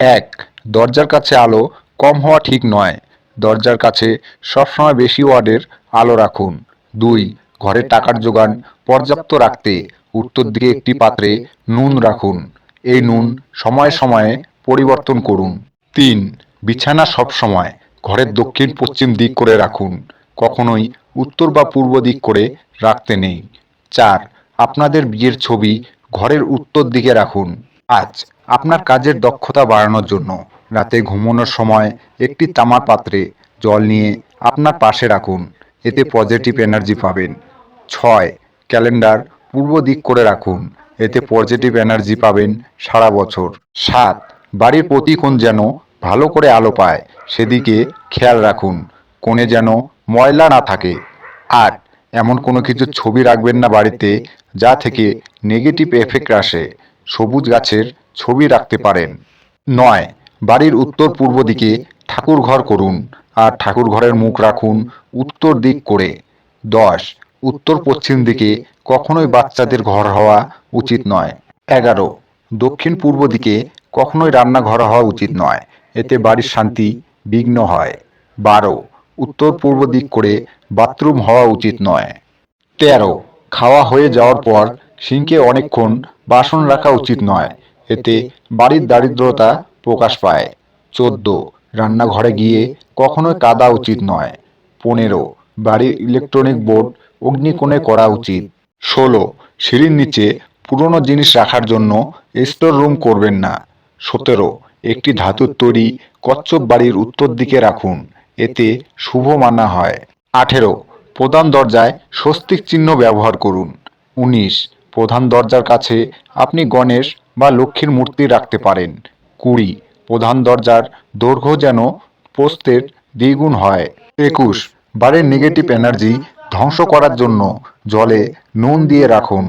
এক, দরজার কাছে আলো কম হওয়া ঠিক নয়। দরজার কাছে সবসময় বেশি ওয়ার্ডের আলো রাখুন। দুই, ঘরে টাকার যোগান পর্যাপ্ত রাখতে উত্তর দিকে একটি পাত্রে নুন রাখুন। এই নুন সময়ে সময়ে পরিবর্তন করুন। তিন, বিছানা সব সময় ঘরের দক্ষিণ পশ্চিম দিক করে রাখুন। কখনোই উত্তর বা পূর্ব দিক করে রাখতে নেই। চার, আপনাদের বিয়ের ছবি ঘরের উত্তর দিকে রাখুন। আজ আপনার কাজের দক্ষতা বাড়ানোর জন্য রাতে ঘুমানোর সময় একটি তামার পাত্রে জল নিয়ে আপনার পাশে রাখুন। এতে পজিটিভ এনার্জি পাবেন। ছয় ক্যালেন্ডার পূর্ব দিক করে রাখুন। এতে পজিটিভ এনার্জি পাবেন সারা বছর। সাত, বাড়ির প্রতি কোণ যেন ভালো করে আলো পায়, সেদিকে খেয়াল রাখুন। কোণে যেন ময়লা না থাকে। আট, এমন কোনো কিছু ছবি রাখবেন না বাড়িতে যা থেকে নেগেটিভ এফেক্ট আসে। সবুজ গাছের ছবি রাখতে পারেন। নয়, বাড়ির উত্তর পূর্ব দিকে ঠাকুর ঘর করুন আর ঠাকুর ঘরের মুখ রাখুন উত্তর দিক করে। দশ, উত্তর পশ্চিম দিকে কখনোই বাচ্চাদের ঘর হওয়া উচিত নয়। এগারো, দক্ষিণ পূর্ব দিকে কখনোই রান্নাঘর হওয়া উচিত নয়। এতে বাড়ির শান্তি বিঘ্ন হয়। বারো, উত্তর পূর্ব দিক করে বাথরুম হওয়া উচিত নয়। তেরো, খাওয়া হয়ে যাওয়ার পর সিংকে অনেকক্ষণ বাসন রাখা উচিত নয়। এতে বাড়ির দারিদ্রতা প্রকাশ পায়। চোদ্দ রান্নাঘরে গিয়ে কখনোই কাদা উচিত নয়। পনেরো বাড়ির ইলেকট্রনিক বোর্ড অগ্নিকোণে করা উচিত। ষোলো সিঁড়ির নিচে পুরনো জিনিস রাখার জন্য স্টোর রুম করবেন না। সতেরো একটি ধাতুর তৈরি কচ্ছপ বাড়ির উত্তর দিকে রাখুন। এতে শুভ মানা হয়। আঠেরো প্রধান দরজায় স্বস্তিক চিহ্ন ব্যবহার করুন। উনিশ প্রধান দরজার কাছে আপনি গণেশ বা লক্ষ্মীর মূর্তি রাখতে পারেন। কুড়ি, প্রধান দরজার দৈর্ঘ্য যেন পোস্তের দ্বিগুণ হয়। একুশ, বাড়ির নেগেটিভ এনার্জি ধ্বংস করার জন্য জলে নুন দিয়ে রাখুন।